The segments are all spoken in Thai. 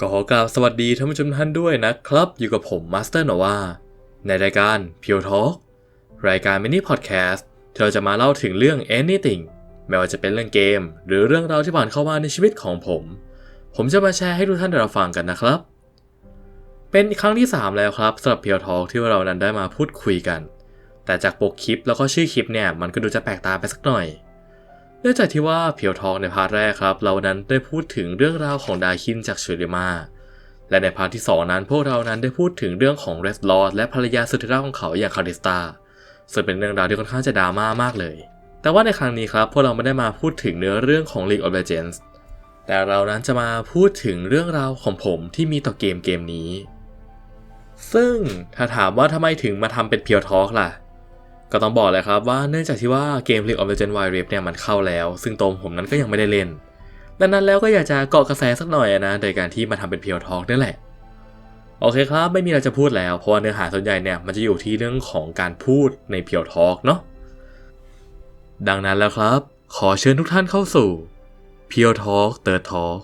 ก็ขอกล่าวสวัสดีท่านผู้ชมท่านด้วยนะครับ อยู่กับผมมาสเตอร์โนว่าในรายการ Pure Talk รายการมินิพอดแคสต์ที่เราจะมาเล่าถึงเรื่อง anything ไม่ว่าจะเป็นเรื่องเกม หรือเรื่องราวที่ผ่านเข้ามาในชีวิตของผม ผมจะมาแชร์ให้ทุกท่านได้รับฟังกันนะครับ เป็นครั้งที่ 3 แล้วครับสำหรับ Pure Talk ที่เรานั้นได้มาพูดคุยกัน แต่จากปกคลิปแล้วก็ชื่อคลิปเนี่ยมันก็ดูจะแปลกตาไปสักหน่อยเนื่องจากที่ว่าเพียวทองในพาร์ทแรกครับ เรานั้นได้พูดถึงเรื่องราวของดาคินจากชูริมา และในพาร์ทที่ 2 นั้นพวกเรานั้นได้พูดถึงเรื่องของเรสลอดและภรรยาสุดที่รักของเขาอย่างคาริสตาซึ่งเป็นเรื่องราวที่ค่อนข้างจะดราม่ามากเลย แต่ว่าในครั้งนี้ครับพวกเราไม่ได้มาพูดถึงเนื้อเรื่องของ League of Legends แต่เรานั้นจะมาพูดถึงเรื่องราวของผมที่มีต่อเกมเกมนี้ ซึ่งถ้าถามว่าทำไมถึงมาทำเป็นเพียวทอ k ล่ะ ก็ต้องบอกเลยครับว่าเนื่องจากที่ว่าเกม League of Legends Wild Rift เนี่ยมันเข้าแล้ว ซึ่งตรงผมนั้นก็ยังไม่ได้เล่น ดังนั้นแล้วก็อยากจะเกาะกระแสสักหน่อยนะ โดยการที่มาทำเป็นเพียวทอ k นี่แหละ โอเคครับ ไม่มีอะไรจะพูดแล้ว เพราะว่าเนื้อหาส่วนใหญ่เนี่ยมันจะอยู่ที่เรื่องของการพูดในเพียวทอ k เนาะ ดังนั้นแล้วครับ ขอเชิญทุกท่านเข้าสู่ p u r e Talk Third Talk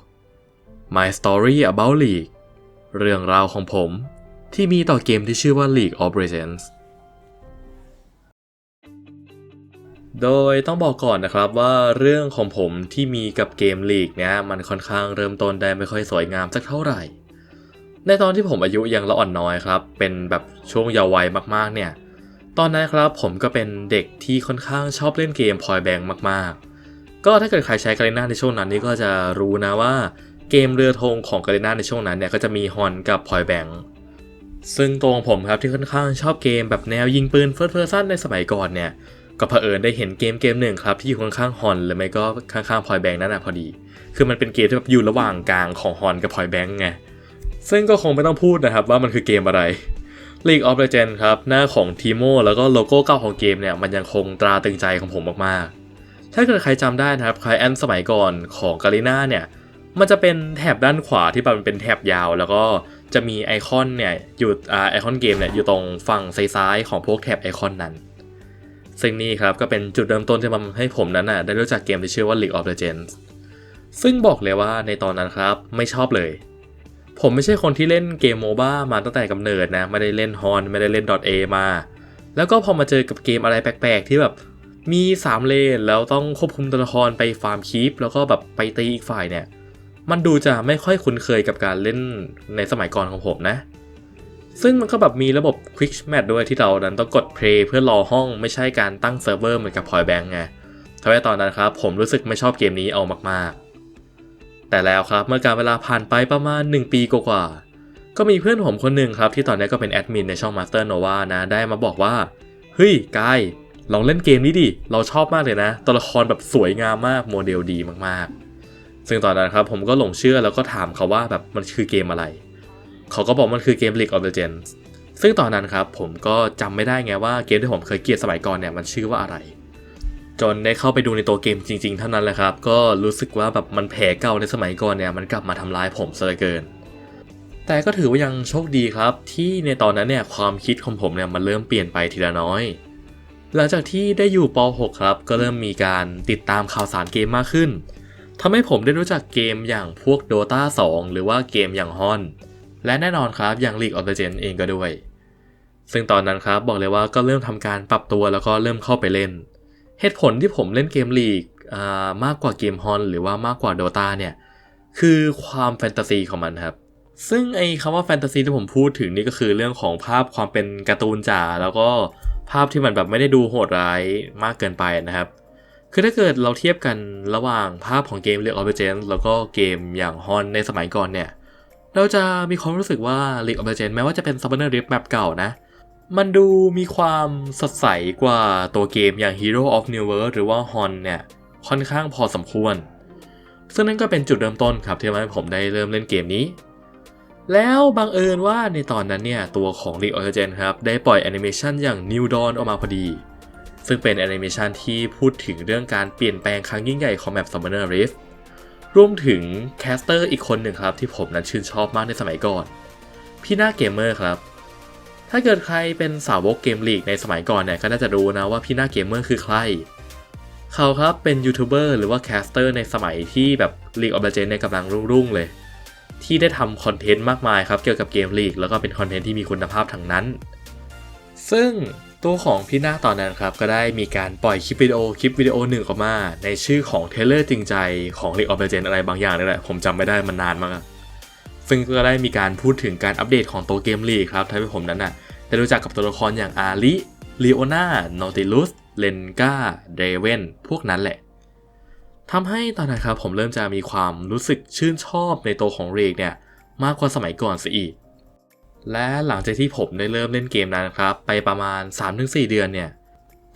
My Story About League เรื่องราวของผมที่มีต่อเกมที่ชื่อว่า League of Legends โดยต้องบอกก่อนนะครับว่าเรื่องของผมที่มีกับเกมลีกเนี่ยมันค่อนข้างเริ่มต้นได้ไม่ค่อยสวยงามสักเท่าไหร่ ในตอนที่ผมอายุยังละอ่อนน้อยครับ เป็นแบบช่วงเยาว์วัยมากๆเนี่ย ตอนนั้นครับผมก็เป็นเด็กที่ค่อนข้างชอบเล่นเกมพอยแบงมากๆ ก็ถ้าเกิดใครใช้กาเลน่าในช่วงนั้นนี่ก็จะรู้นะว่าเกมเรือธงของกาเลน่าในช่วงนั้นเนี่ยก็จะมีฮอนกับพอยแบงซึ่งตัวของผมครับที่ค่อนข้างชอบเกมแบบแนวยิงปืนเฟิร์สเพอร์ซันในสมัยก่อนเนี่ย ก็เผอิญได้เห็นเกมเกมหนึ่งครับที่อยู่ข้างๆฮอนหรือไม่ก็ข้างๆพอยแบงนั่นนะพอดี คือมันเป็นเกมที่แบบอยู่ระหว่างกลางของฮอนกับพอยแบงไง ซึ่งก็คงไม่ต้องพูดนะครับว่ามันคือเกมอะไร League of Legends ครับ หน้าของทีโมแล้วก็โลโก้เก่าของเกมเนี่ย มันยังคงตราตึงใจของผมมากๆ ถ้าเกิดใครจำได้นะครับใครแอนสมัยก่อนของกาลิน่าเนี่ย มันจะเป็นแถบด้านขวาที่มันเป็นแถบยาว แล้วก็จะมีไอคอนเนี่ยอยู่ไอคอนเกมเนี่ยอยู่ตรงฝั่งซ้ายๆของพวกแถบไอคอนนั้น ซึ่งนี่ครับก็เป็นจุดเริ่มต้นที่ทำให้ผมนั้นน่ะได้รู้จักเกมที่ชื่อว่า League of Legends ซึ่งบอกเลยว่าในตอนนั้นครับไม่ชอบเลย ผมไม่ใช่คนที่เล่นเกมโมบ้ามาตั้งแต่กำเนิดนะไม่ได้เล่นฮอนไม่ได้เล่น .a มา แล้วก็พอมาเจอกับเกมอะไรแปลกๆ ที่แบบมี 3 เลนแล้วต้องควบคุมตัวละครไปฟาร์มคีปแล้วก็แบบไปตีอีกฝ่ายเนี่ย มันดูจะไม่ค่อยคุ้นเคยกับการเล่นในสมัยก่อนของผมนะ ซึ่งมันก็แบบมีระบบ Quick Match ด้วยที่เรานั้นต้องกด Play เพื่อรอห้องไม่ใช่การตั้งเซิร์ฟเวอร์เหมือนกับ Point Bank ไงทำให้ตอนนั้นครับผมรู้สึกไม่ชอบเกมนี้เอามากๆ แต่แล้วครับเมื่อการเวลาผ่านไปประมาณ 1 ปีกว่าๆก็มีเพื่อนผมคนหนึ่งครับที่ตอนนี้ก็เป็นแอดมินในช่อง Master Nova นะได้มาบอกว่า เฮ้ยกายลองเล่นเกมนี้ดิ เราชอบมากเลยนะ ตัวละครแบบสวยงามมาก โมเดลดีมากๆ ซึ่งตอนนั้นครับผมก็หลงเชื่อแล้วก็ถามเขาว่าแบบมันคือเกมอะไร เขาก็บอกมันคือเกม League of Legends ซึ่งตอนนั้นครับผมก็จำไม่ได้ไงว่าเกมที่ผมเคยเกลียดสมัยก่อนเนี่ยมันชื่อว่าอะไร จนได้เข้าไปดูในตัวเกมจริง ๆ เท่านั้นแหละครับ ก็รู้สึกว่าแบบมันแผลเก่าในสมัยก่อนเนี่ยมันกลับมาทำร้ายผมซะเหลือเกิน แต่ก็ถือว่ายังโชคดีครับ ที่ในตอนนั้นเนี่ยความคิดของผมเนี่ยมันเริ่มเปลี่ยนไปทีละน้อย หลังจากที่ได้อยู่ป .6 ครับ ก็เริ่มมีการติดตามข่าวสารเกมมากขึ้นทำให้ผมได้รู้จักเกมอย่างพวก Dota 2 หรือว่าเกมอย่าง Hon และแน่นอนครับอย่าง League of Legends เองก็ด้วย ซึ่งตอนนั้นครับบอกเลยว่าก็เริ่มทำการปรับตัวแล้วก็เริ่มเข้าไปเล่น เหตุผลที่ผมเล่นเกม League มากกว่าเกม Hon หรือว่ามากกว่า Dota เนี่ยคือความแฟนตาซีของมันครับซึ่งไอ้คำว่าแฟนตาซีที่ผมพูดถึงนี่ก็คือเรื่องของภาพความเป็นการ์ตูนจ๋าแล้วก็ภาพที่มันแบบไม่ได้ดูโหดร้ายมากเกินไปนะครับ คือถ้าเกิดเราเทียบกันระหว่างภาพของเกม League of Legends แล้วก็เกมอย่าง Hon ในสมัยก่อนเนี่ย เราจะมีความรู้สึกว่า League of Legends แม้ว่าจะเป็น Summoner Rift แบบเก่านะ มันดูมีความสดใสกว่าตัวเกมอย่าง Hero of New World หรือว่า Hon เนี่ย ค่อนข้างพอสมควร ซึ่งนั่นก็เป็นจุดเริ่มต้นครับที่ทำให้ผมได้เริ่มเล่นเกมนี้ แล้วบังเอิญว่าในตอนนั้นเนี่ย ตัวของ League of Legends ครับ ได้ปล่อยแอนิเมชันอย่าง New Dawn ออกมาพอดี ซึ่งเป็นแอนิเมชันที่พูดถึงเรื่องการเปลี่ยนแปลงครั้งยิ่งใหญ่ของแมป Summoner Rift รวมถึงแคสเตอร์อีกคนหนึ่งครับที่ผมนั้นชื่นชอบมากในสมัยก่อน พี่หน้าเกมเมอร์ครับ ถ้าเกิดใครเป็นสาวกเกมลีกในสมัยก่อนเนี่ยก็น่าจะรู้นะว่าพี่หน้าเกมเมอร์คือใคร เขาครับเป็นยูทูบเบอร์หรือว่าแคสเตอร์ในสมัยที่แบบ League of Legends เนี่ยกำลังรุ่งๆเลย ที่ได้ทำคอนเทนต์มากมายครับเกี่ยวกับเกมลีกแล้วก็เป็นคอนเทนต์ที่มีคุณภาพทั้งนั้น ซึ่ง ตัวของพี่หน้าตอนนั้นครับก็ได้มีการปล่อยคลิปวิดีโอคลิปวิดีโอหนึ่งออกมา ในชื่อของเทเลอร์จริงใจของ League of Legends อะไรบางอย่างนี่แหละผมจำไม่ได้มันนานมากซึ่งก็ได้มีการพูดถึงการอัปเดตของตัวเกมลีครับทำให้ผมนั้นน่ะได้รู้จักกับตัวละครอย่างอาริลีโอนาโนติลุสเลนกาเดเวนพวกนั้นแหละทำให้ตอนนั้นครับผมเริ่มจะมีความรู้สึกชื่นชอบในตัวของเรกเนี่ยมากกว่าสมัยก่อนซะอีก และหลังจากที่ผมได้เริ่มเล่นเกมนั้นครับ ไปประมาณ 3-4 เดือนเนี่ย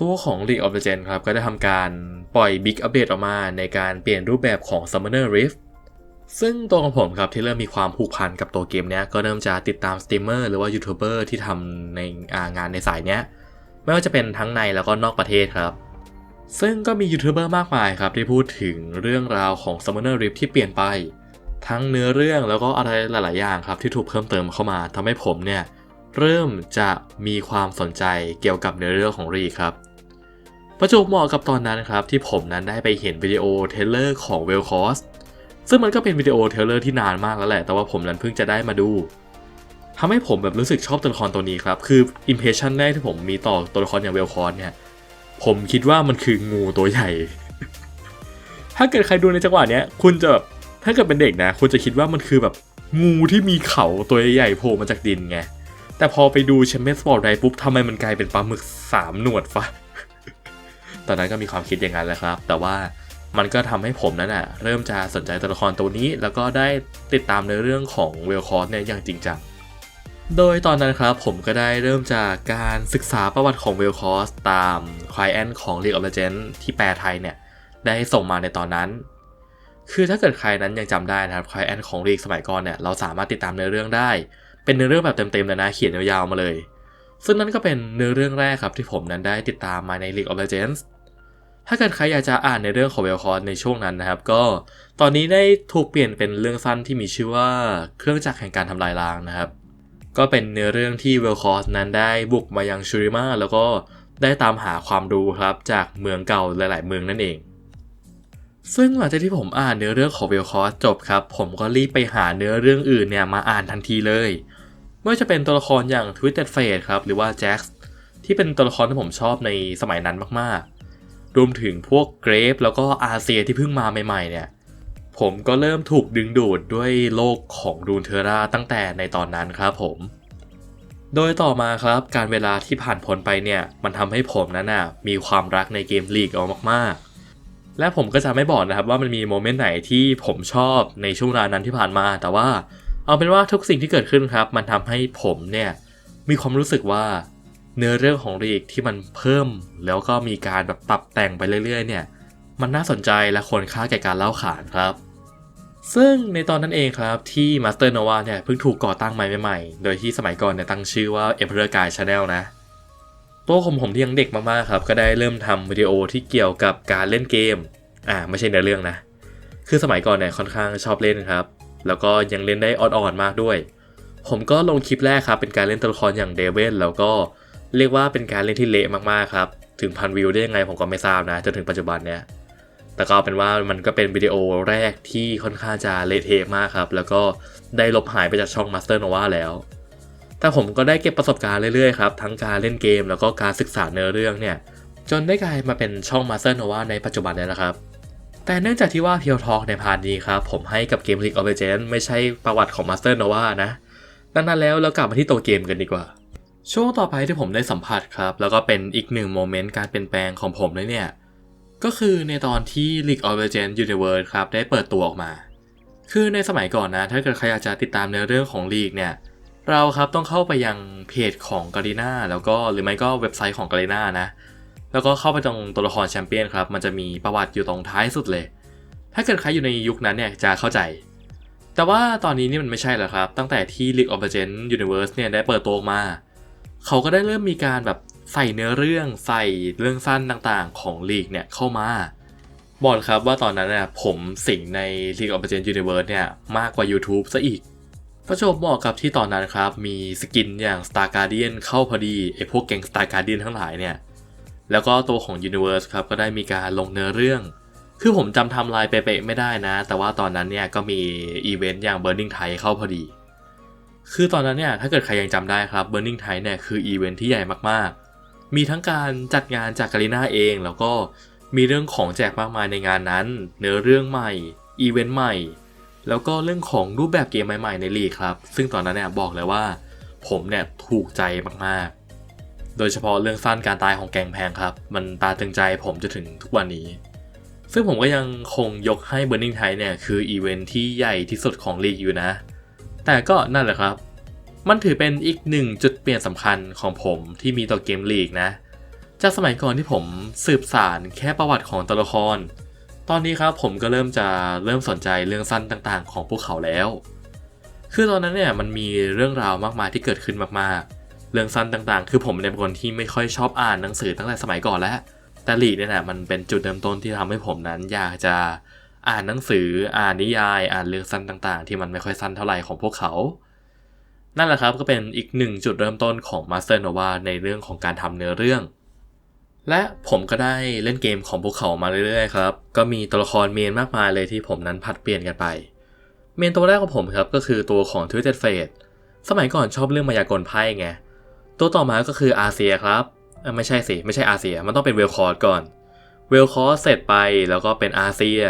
ตัวของ League of Legends ครับ ก็ได้ทำการปล่อย Big Update ออกมาในการเปลี่ยนรูปแบบของ Summoner Rift ซึ่งตัวของผมครับที่เริ่มมีความผูกพันกับตัวเกมเนี้ยก็เริ่มจะติดตามสตรีมเมอร์หรือว่ายูทูบเบอร์ที่ทำในงานในสายเนี้ย ไม่ว่าจะเป็นทั้งในแล้วก็นอกประเทศครับ ซึ่งก็มียูทูบเบอร์มากมายครับที่พูดถึงเรื่องราวของ Summoner Rift ที่เปลี่ยนไป ทั้งเนื้อเรื่องแล้วก็อะไรหลาย ๆ อย่างครับที่ถูกเพิ่มเติมเข้ามาทำให้ผมเนี่ยเริ่มจะมีความสนใจเกี่ยวกับเนื้อเรื่องของรีครับประจวบเหมาะกับตอนนั้นครับที่ผมนั้นได้ไปเห็นวิดีโอเทเลอร์ของเวลคอสซึ่งมันก็เป็นวิดีโอเทเลอร์ที่นานมากแล้วแหละ แต่ว่าผมนั้นเพิ่งจะได้มาดูทำให้ผมแบบรู้สึกชอบตัวละครตัวนี้ครับ คืออิมเพรสชันแรกที่ผมมีต่อตัวละครอย่างเวลคอสเนี่ย ผมคิดว่ามันคืองูตัวใหญ่ ถ้าเกิดใครดูในจังหวะเนี้ย คุณจะแบบ ถ้าเกิดเป็นเด็กนะคุณจะคิดว่ามันคือแบบงูที่มีเขาตัวใหญ่ๆโผล่มาจากดินไง แต่พอไปดูแชมเปี้ยนสปอร์ตไรปุ๊บทำไมมันกลายเป็นปลาหมึกสามหนวดฟะตอนนั้นก็มีความคิดอย่างนั้นแหละครับ แต่ว่ามันก็ทำให้ผมนั้นอะ เริ่มจะสนใจตัวละครตัวนี้ แล้วก็ได้ติดตามในเรื่องของเวลคอร์สเนี่ยอย่างจริงจัง โดยตอนนั้นครับผมก็ได้เริ่มจากการศึกษาประวัติของเวลคอร์สตามคลายแอนของ League of Legends ที่แปลไทยเนี่ย ได้ส่งมาในตอนนั้น คือถ้าเกิดใครนั้นยังจำได้นะครับคลายแอนของ League สมัยก่อนเนี่ยเราสามารถติดตามในเรื่องได้ เป็นเนื้อเรื่องแบบเต็มๆเลยนะเขียนยาวๆมาเลย ซึ่งนั่นก็เป็นเนื้อเรื่องแรกครับที่ผมนั้นได้ติดตามมาใน League of Legends ถ้าเกิดใครอยากจะอ่านในเรื่องของเวลคอร์ในช่วงนั้นนะครับ ก็ตอนนี้ได้ถูกเปลี่ยนเป็นเรื่องสั้นที่มีชื่อว่าเครื่องจักรแห่งการทำลายล้างนะครับ ก็เป็นเนื้อเรื่องที่เวลคอร์นั้นได้บุกมายังชูริมาแล้วก็ได้ตามหาความรู้ครับจากเมืองเก่าหลาย ๆ เมืองนั่นเอง ซึ่งหลังจากที่ผมอ่านเนื้อเรื่องของเวลคอร์จบครับ ผมก็รีบไปหาเนื้อเรื่องอื่นเนี่ยมาอ่านทันทีเลยไม่ว่าจะเป็นตัวละครอย่าง Twisted Fate ครับ หรือว่า Jax ที่เป็นตัวละครที่ผมชอบในสมัยนั้นมากๆ รวมถึงพวกเกรฟแล้วก็อาเซียที่เพิ่งมาใหม่ๆเนี่ย ผมก็เริ่มถูกดึงดูดด้วยโลกของรูนเทอร่าตั้งแต่ในตอนนั้นครับผม โดยต่อมาครับการเวลาที่ผ่านพ้นไปเนี่ย มันทำให้ผมนั้นน่ะมีความรักในเกมลีกเอามากๆ และผมก็จะไม่บอกนะครับว่ามันมีโมเมนต์ไหนที่ผมชอบในช่วงเวลานั้นที่ผ่านมา แต่ว่าเอาเป็นว่าทุกสิ่งที่เกิดขึ้นครับ มันทำให้ผมเนี่ยมีความรู้สึกว่าเนื้อเรื่องของลีกที่มันเพิ่ม แล้วก็มีการแบบปรับแต่งไปเรื่อยๆ เนี่ย มันน่าสนใจและควรค่าแก่การเล่าขานครับ ซึ่งในตอนนั้นเองครับที่ Master Nova เนี่ยเพิ่งถูกก่อตั้งใหม่ใหม่ๆโดยที่สมัยก่อนเนี่ยตั้งชื่อว่า Emperor Guy Channel นะ ตัวผมผมที่ยังเด็กมากๆครับ ก็ได้เริ่มทำวิดีโอที่เกี่ยวกับการเล่นเกม อ่าไม่ใช่เนื้อเรื่องนะ คือสมัยก่อนเนี่ยค่อนข้างชอบเล่นครับ แล้วก็ยังเล่นได้อ่อนๆมากด้วย ผมก็ลงคลิปแรกครับ เป็นการเล่นตัวละครอย่างเดวิลแล้วก็เรียกว่าเป็นการเล่นที่เละมากๆครับ ถึงพันวิวได้ยังไงผมก็ไม่ทราบนะจนถึงปัจจุบันเนี่ย แต่ก็เป็นว่ามันก็เป็นวิดีโอแรกที่ค่อนข้างจะเละเทะมากครับ แล้วก็ได้ลบหายไปจากช่อง Master Nova แล้ว แต่ผมก็ได้เก็บประสบการณ์เรื่อยๆครับ ทั้งการเล่นเกมแล้วก็การศึกษาเนื้อเรื่องเนี่ย จนได้กลายมาเป็นช่อง Master Nova ในปัจจุบันเนี่ยนะครับ แต่เนื่องจากที่ว่าเพียวทอกในพาร์ทนี้ครับ ผมให้กับเกม League of Legends ไม่ใช่ประวัติของ Master Nova นะดังนั้นแล้วเรากลับมาที่ตัวเกมกันดีกว่า ช่วงต่อไปที่ผมได้สัมผัสครับ แล้วก็เป็นอีกหนึ่งโมเมนต์การเปลี่ยนแปลงของผมเลยเนี่ย ก็คือในตอนที่ League of Legends Universe ครับได้เปิดตัวออกมา คือในสมัยก่อนนะ ถ้าเกิดใครอยากจะติดตามเนื้อเรื่องของ League เนี่ย เราครับต้องเข้าไปยังเพจของกา r ีนาแล้วก็หรือไม่ก็เว็บไซต์ของกา r ีนานะแล้วก็เข้าไปตรงตัวละครแชมเปี้ยนครับ มันจะมีประวัติอยู่ตรงท้ายสุดเลย ถ้าเกิดใครอยู่ในยุคนั้นเนี่ยจะเข้าใจ แต่ว่าตอนนี้นี่มันไม่ใช่แล้วครับ ตั้งแต่ที่ League of Legends Universe เนี่ยได้เปิดตัวมา เขาก็ได้เริ่มมีการแบบใส่เนื้อเรื่องใส่เรื่องสั้นต่างๆของ League เนี่ยเข้ามาบอกครับว่าตอนนั้นเนี่ยผมสิงใน League of Legends Universe เนี่ยมากกว่า YouTube ซะอีก ประจวบเหมาะกับที่ตอนนั้นครับ มีสกินอย่าง Star Guardian เข้าพอดีไอพวกแก๊ง Star Guardian ทั้งหลายเนี่ย แล้วก็ตัวของ Universe ครับก็ได้มีการลงเนื้อเรื่อง คือผมจำทำลายเป๊ะๆไม่ได้นะ แต่ว่าตอนนั้นเนี่ยก็มีอีเวนต์อย่าง Burning Tide เข้าพอดี คือตอนนั้นเนี่ยถ้าเกิดใครยังจำได้ครับ Burning Tide เนี่ยคืออีเวนต์ที่ใหญ่มากๆ มีทั้งการจัดงานจากกาลิน่าเอง แล้วก็มีเรื่องของแจกมากมายในงานนั้น เนื้อเรื่องใหม่อีเวนต์ใหม่ แล้วก็เรื่องของรูปแบบเกมใหม่ๆในลีกครับ ซึ่งตอนนั้นเนี่ยบอกเลยว่า ผมเนี่ยถูกใจมากๆ โดยเฉพาะเรื่องสั้นการตายของแกงแพงครับ มันตาตึงใจผมจนถึงทุกวันนี้ ซึ่งผมก็ยังคงยกให้ Burning Tide เนี่ยคืออีเวนท์ที่ใหญ่ที่สุดของลีกอยู่นะ แต่ก็นั่นแหละครับ มันถือเป็นอีกหนึ่งจุดเปลี่ยนสำคัญของผมที่มีต่อเกมลีกนะ จากสมัยก่อนที่ผมสืบสารแค่ประวัติของตัวละคร ตอนนี้ครับผมก็เริ่มจะเริ่มสนใจเรื่องสั้นต่างๆ ของพวกเขาแล้ว คือตอนนั้นเนี่ยมันมีเรื่องราวมากมายที่เกิดขึ้นมากๆ เรื่องสั้นต่างๆ คือผมเป็นคนที่ไม่ค่อยชอบอ่านหนังสือตั้งแต่สมัยก่อนแล้วแต่ลีเนี่ยนะมันเป็นจุดเริ่มต้นที่ทำให้ผมนั้นอยากจะอ่านหนังสืออ่านนิยาย อ่านเรื่องสั้นต่างๆ ที่มันไม่ค่อยสั้นเท่าไหร่ของพวกเขา นั่นแหละครับก็เป็นอีกหนึ่งจุดเริ่มต้นของ Master Nova ในเรื่องของการทำเนื้อเรื่อง และผมก็ได้เล่นเกมของพวกเขามาเรื่อยๆครับ ก็มีตัวละครเมนมากมายเลยที่ผมนั้นผัดเปลี่ยนกันไป เมนตัวแรกของผมครับก็คือตัวของ Twisted Fate สมัยก่อนชอบเรื่องมายากลไพ่ไง ตัวต่อมาก็คืออาเซียครับ ไม่ใช่สิ ไม่ใช่อาเซีย มันต้องเป็นเวลคอร์ดก่อน เวลคอร์ดเสร็จไปแล้วก็เป็นอาเซีย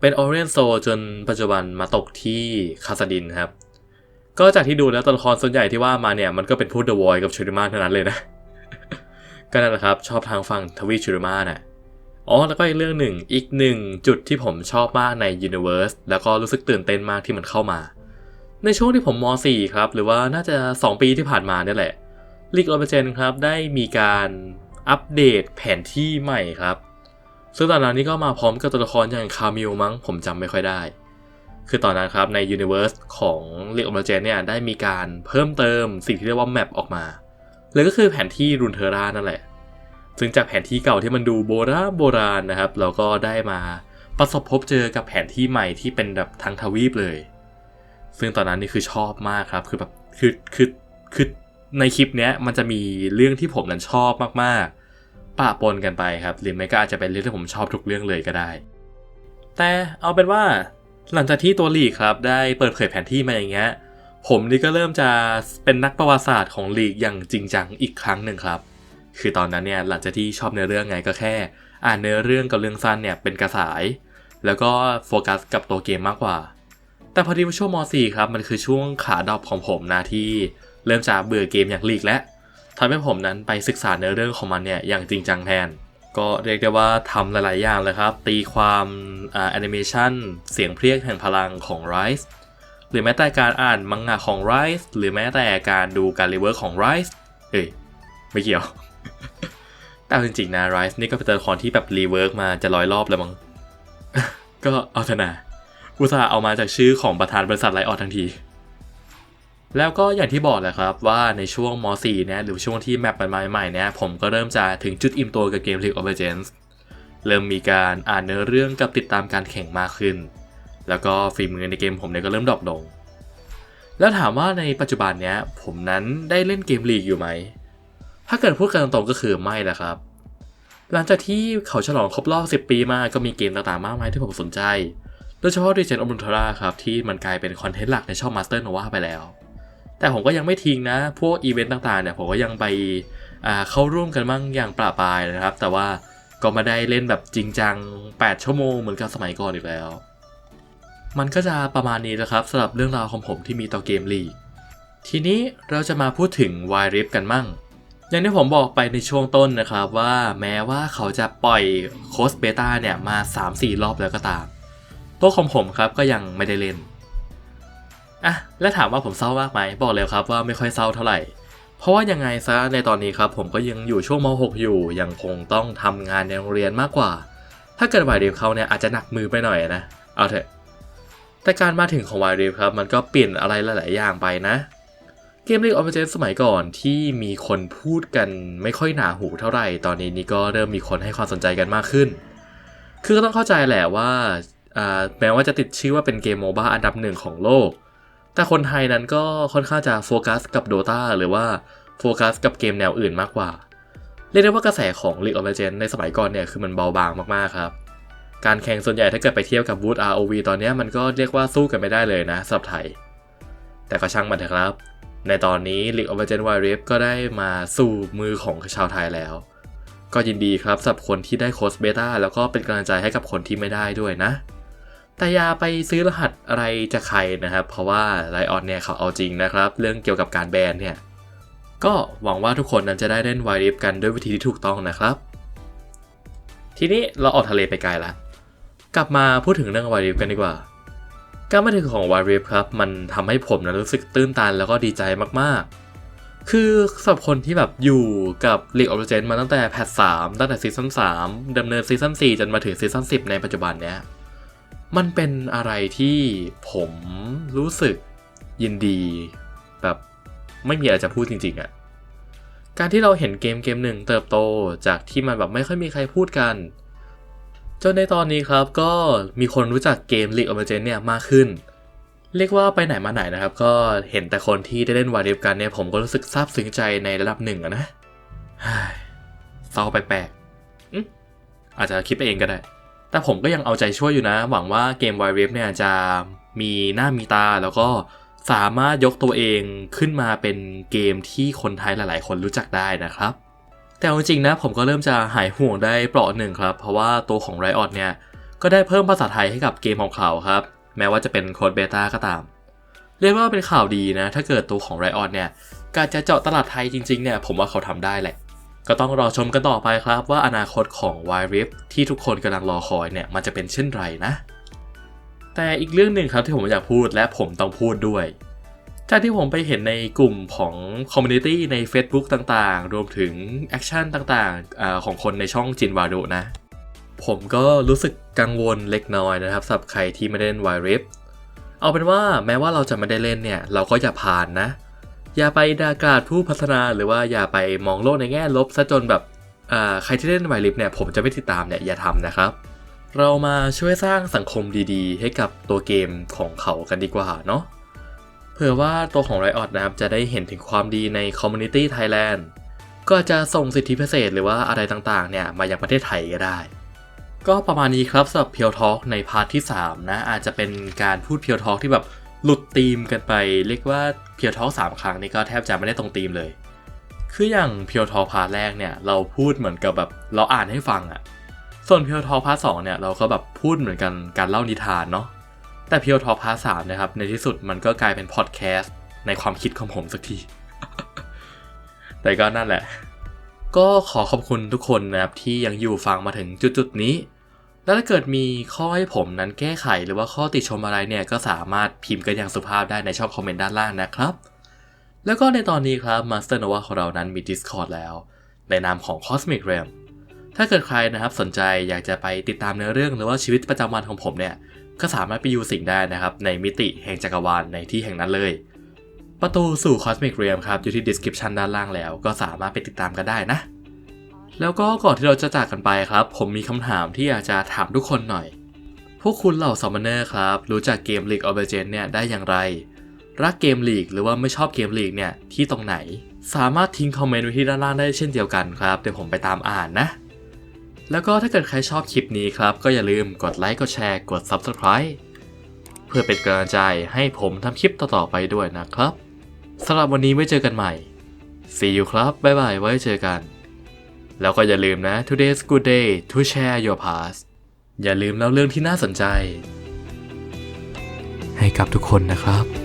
เป็นออเรียนโซจนปัจจุบันมาตกที่คาสดินครับ ก็จากที่ดูแล้วตัวละครส่วนใหญ่ที่ว่ามาเนี่ยมันก็เป็นพูดเดอะวอยกับชูริมาเท่านั้นเลยนะ ก็นั่นแหละครับชอบทางฝั่งทวีชูริมาน่ะอ๋อแล้วก็อีกเรื่องหนึ่งอีกหนึ่งจุดที่ผมชอบมากใน Universe แล้วก็รู้สึกตื่นเต้นมากที่มันเข้ามา ในช่วงที่ผมม .4 ครับ หรือว่าน่าจะ 2 ปีที่ผ่านมาเนี่ยแหละ League of l e g e n d ครับได้มีการอัปเดตแผนที่ใหม่ครับ ซึ่งตอนนั้นนี่ก็มาพร้อมกับตัวละครอย่างคามิลมั้งผมจำไม่ค่อยได้ คือตอนนั้นครับใน Universe ของ League of Legends เนี่ยได้มีการเพิ่มเติมสิ่งที่เรียกว่าแมปออกมา เลยก็คือแผนที่รุนเทอร่านั่นแหละ ซึ่งจากแผนที่เก่าที่มันดูโบราณโบราณนะครับ เราก็ได้มาประสบพบเจอกับแผนที่ใหม่ที่เป็นแบบทางทวีปเลย ซึ่งตอนนั้นนี่คือชอบมากครับ คือแบบคือคือคือในคลิปเนี้ยมันจะมีเรื่องที่ผมนั้นชอบมากๆปะปนกันไปครับ หรือไม่ก็อาจจะเป็นเรื่องที่ผมชอบทุกเรื่องเลยก็ได้ แต่เอาเป็นว่าหลังจากที่ตัวลีครับได้เปิดเผยแผนที่มาอย่างเงี้ย ผมนี่ก็เริ่มจะเป็นนักประวัติศาสตร์ของลีกอย่างจริงจังอีกครั้งหนึ่งครับ คือตอนนั้นเนี่ยหลังจากที่ชอบเนื้อเรื่องไงก็แค่ อ่านเนื้อเรื่องกับเรื่องสั้นเนี่ยเป็นกระสาย แล้วก็โฟกัสกับตัวเกมมากกว่า แต่พอดีว่าช่วงม .4 ครับมันคือช่วงขาดรอปของผมนะที่เริ่มจะเบื่อเกมอย่างลีกแล้วทำให้ผมนั้นไปศึกษาเนื้อเรื่องของมันเนี่ยอย่างจริงจังแทน ก็เรียกได้ว่าทำหลาย ๆ อย่างเลยครับ ตีความแอนิเมชันเสียงเพรียกแห่งพลังของ Rise หรือแม้แต่การอ่านมังงะของ Rise หรือแม้แต่การดูการรีเวิร์ของ Rise เอ้ยไม่เกี่ยว แต่จริงๆนะ Rise นี่ก็เป็นตัวละครที่แบบรีเวิร์มาจะร้อยรอบแล้วมั้งก็เอาเถอะนะอุตส่าห์เอามาจากชื่อของประธานบริษัทไลออดทันทีแล้วก็อย่างที่บอกแหละครับว่าในช่วงม .4 เนี่ยหรือช่วงที่แมปมันมาใหม่ๆเนี่ยผมก็เริ่มจะถึงจุดอิ่มตัวกับเกม League of Legends เริ่มมีการอ่านเนื้อเรื่องกับติดตามการแข่งมากขึ้น แล้วก็ฝีมือในเกมผมเนี่ยก็เริ่มดรอปลง แล้วถามว่าในปัจจุบันเนี้ยผมนั้นได้เล่นเกมลีกอยู่ไหม ถ้าเกิดพูดกันตรงๆก็คือไม่แหละครับ หลังจากที่เขาฉลองครบรอบ 10 ปีมาก็มีเกมต่างๆมากมายที่ผมสนใจ โดยเฉพาะ Legend of Runeterra ครับที่มันกลายเป็นคอนเทนต์หลักในช่อง Master Nova ไปแล้ว แต่ผมก็ยังไม่ทิ้งนะ พวกอีเวนต์ต่างๆเนี่ยผมก็ยังไปเข้าร่วมกันบ้างอย่างประปรายนะครับ แต่ว่าก็ไม่ได้เล่นแบบจริงจัง 8 ชั่วโมงเหมือนกับสมัยก่อนอีกแล้ว มันก็จะประมาณนี้นะครับสำหรับเรื่องราวของผมที่มีต่อเกมลีกทีนี้เราจะมาพูดถึง w i r i f กันมั่ง อย่างที่ผมบอกไปในช่วงต้นนะครับว่าแม้ว่าเขาจะปล่อยโค้ดเบต้าเนี่ยมา 3-4 รอบแล้วก็ตาม ตัวของผมครับก็ยังไม่ได้เล่นอะและถามว่าผมเศร้ามากไหมบอกเลยครับว่าไม่ค่อยเศร้าเท่าไหร่ เพราะว่ายังไงซะในตอนนี้ครับผมก็ยังอยู่ช่วงม .6 อยู่ยังคงต้องทำงานในโรงเรียนมากกว่า ถ้าเกิดวายเดฟเขาเนี่ยอาจจะหนักมือไปหน่อยนะเอาเถอะ แต่การมาถึงของวายเดฟครับมันก็เปลี่ยนอะไรหลาย ๆ อย่างไปนะ เกม League of Legends สมัยก่อนที่มีคนพูดกันไม่ค่อยหนาหูเท่าไหร่ ตอนนี้นี่ก็เริ่มมีคนให้ความสนใจกันมากขึ้น คือก็ต้องเข้าใจแหละว่าอ่าแม้ว่าจะติดชื่อว่าเป็นเกมโมบ้าอันดับหนึ่งของโลก แต่คนไทยนั้นก็ค่อนข้างจะโฟกัสกับ Dota หรือว่าโฟกัสกับเกมแนวอื่นมากกว่า เรียกได้ว่ากระแสของ League of Legends ในสมัยก่อนเนี่ยคือมันเบาบางมาก ๆ ครับ การแข่งส่วนใหญ่ถ้าเกิดไปเทียบกับบูธ ROV ตอนนี้มันก็เรียกว่าสู้กันไม่ได้เลยนะสำหรับไทย แต่ก็ช่างมันเถอะครับ ในตอนนี้ League of Legends Wild Rift ก็ได้มาสู่มือของชาวไทยแล้ว ก็ยินดีครับสำหรับคนที่ได้โค้ดเบต้าแล้วก็เป็นกำลังใจให้กับคนที่ไม่ได้ด้วยนะ แต่อย่าไปซื้อรหัสอะไรจากใครนะครับ เพราะว่าไลออนเนี่ยเขาเอาจริงนะครับ เรื่องเกี่ยวกับการแบนเนี่ยก็หวังว่าทุกคนนั้นจะได้เล่นไวริฟกันด้วยวิธีที่ถูกต้องนะครับ ทีนี้เราออกทะเลไปไกลละ กลับมาพูดถึงเรื่องไวริฟกันดีกว่า การมาถึงของไวริฟครับ มันทำให้ผมนะรู้สึกตื้นตันแล้วก็ดีใจมากๆ คือสำหรับคนที่แบบอยู่กับ League of Legends มาตั้งแต่แพท3ตั้งแต่ซีซั่น3ดำเนินซีซั่น4จนมาถึงซีซั่น10ในปัจจุบันเนี้ยมันเป็นอะไรที่ผมรู้สึกยินดี แบบไม่มีอะไรจะพูดจริงๆอะการที่เราเห็นเกมเกมหนึ่งเติบโตจากที่มันแบบไม่ค่อยมีใครพูดกัน จนในตอนนี้ครับก็มีคนรู้จักเกม League of Legends เนี่ยมากขึ้น เรียกว่าไปไหนมาไหนนะครับ ก็เห็นแต่คนที่ได้เล่นวายเดียกันเนี่ยผมก็รู้สึกซาบซึ้งใจในระดับหนึ่งนะเฮ้ยเศร้าแปลกๆอาจจะคิดไปเองก็ได้ แต่ผมก็ยังเอาใจช่วยอยู่นะ หวังว่าเกม Wild Rift เนี่ยจะมีหน้ามีตาแล้วก็สามารถยกตัวเองขึ้นมาเป็นเกมที่คนไทยหลาย ๆ คนรู้จักได้นะครับ แต่จริงๆนะผมก็เริ่มจะหายห่วงได้เปราะหนึ่งครับ เพราะว่าตัวของ Riot เนี่ย ก็ได้เพิ่มภาษาไทยให้กับเกมของเขาครับ แม้ว่าจะเป็นโค้ดเบต้าก็ตาม เรียกว่าเป็นข่าวดีนะ ถ้าเกิดตัวของ Riot เนี่ย การจะเจาะตลาดไทยจริงๆเนี่ยผมว่าเขาทำได้แหละ ก็ต้องรอชมกันต่อไปครับว่าอนาคตของ w i r i f ที่ทุกคนกำลังรอคอยเนี่ยมันจะเป็นเช่นไรนะ แต่อีกเรื่องหนึ่งครับที่ผมอยากพูดและผมต้องพูดด้วย จากที่ผมไปเห็นในกลุ่มของคอมมูนิตี้ใน Facebook ต่างๆ รวมถึงแอคชั่นต่างๆของคนในช่องจินวาโดนะ ผมก็รู้สึกกังวลเล็กน้อยนะครับสำหรับใครที่ไม่ได้เล่น Wild Rift เอาเป็นว่าแม้ว่าเราจะไม่ได้เล่นเนี่ย เราก็อย่าผ่านนะ อย่าไปดากราดผู้พัฒนาหรือว่าอย่าไปมองโลกในแง่ลบซะจนแบบใครที่เล่นไวลิฟเนี่ยผมจะไม่ติดตามเนี่ยอย่าทำนะครับ เรามาช่วยสร้างสังคมดีๆ ให้กับตัวเกมของเขากันดีกว่าเนาะ เผื่อว่าตัวของ Riot นะครับจะได้เห็นถึงความดีใน Community Thailand ก็จะส่งสิทธิพิเศษหรือว่าอะไรต่างๆเนี่ยมายังประเทศไทยก็ได้ ก็ประมาณนี้ครับสำหรับเพียวทอ k ในพาร์ทที่ 3 นะ อาจจะเป็นการพูดเพียวทอ k ที่แบบหลุดธีมกันไป เรียกว่าเพียวทอ k สามครั้งนี่ก็แทบจะไม่ได้ตรงธีมเลย คืออย่างเพียวทอ k พาร์ทแรกเนี่ยเราพูดเหมือนกับแบบเราอ่านให้ฟังอะส่วนเพียวทอ k พาร์ทสองเนี่ยเราก็แบบพูดเหมือนกันการเล่านิทานเนาะ แต่เพียวทอพาร์ทสามนะครับ ในที่สุดมันก็กลายเป็นพอดแคสต์ในความคิดของผมสักที แต่ก็นั่นแหละ ก็ขอขอบคุณทุกคนนะครับที่ยังอยู่ฟังมาถึงจุดๆนี้ แล้วถ้าเกิดมีข้อให้ผมนั้นแก้ไขหรือว่าข้อติชมอะไรเนี่ยก็สามารถพิมพ์กันอย่างสุภาพได้ในช่องคอมเมนต์ด้านล่างนะครับ แล้วก็ในตอนนี้ครับ Master Nova ของเรานั้นมี Discord แล้ว ในนามของ Cosmic Realm ถ้าเกิดใครนะครับสนใจอยากจะไปติดตามเนื้อเรื่องหรือว่าชีวิตประจำวันของผมเนี่ย ก็สามารถไปอยู่สิ่งได้นะครับในมิติแห่งจักรวาลในที่แห่งนั้นเลย ประตูสู่ Cosmic Realm ครับอยู่ที่ description ด้านล่างแล้ว ก็สามารถไปติดตามกันได้นะ แล้วก็ก่อนที่เราจะจากกันไปครับ ผมมีคำถามที่อยากจะถามทุกคนหน่อย พวกคุณเหล่าซัมมอนเนอร์ครับรู้จักเกม League of Legends เนี่ยได้อย่างไร รักเกม League หรือว่าไม่ชอบเกม League เนี่ยที่ตรงไหน สามารถทิ้งคอมเมนต์ไว้ที่ด้านล่างได้เช่นเดียวกันครับเดี๋ยวผมไปตามอ่านนะ แล้วก็ถ้าเกิดใครชอบคลิปนี้ครับ ก็อย่าลืมกดไลค์กดแชร์กด Subscribe เพื่อเป็นกำลังใจให้ผมทำคลิปต่อๆไปด้วยนะครับสำหรับวันนี้ไว้เจอกันใหม่ See you ครับ บ๊ายบาย ไว้เจอกัน แล้วก็อย่าลืมนะ today's good day to share your past อย่าลืมเล่าเรื่องที่น่าสนใจ ให้กับทุกคนนะครับ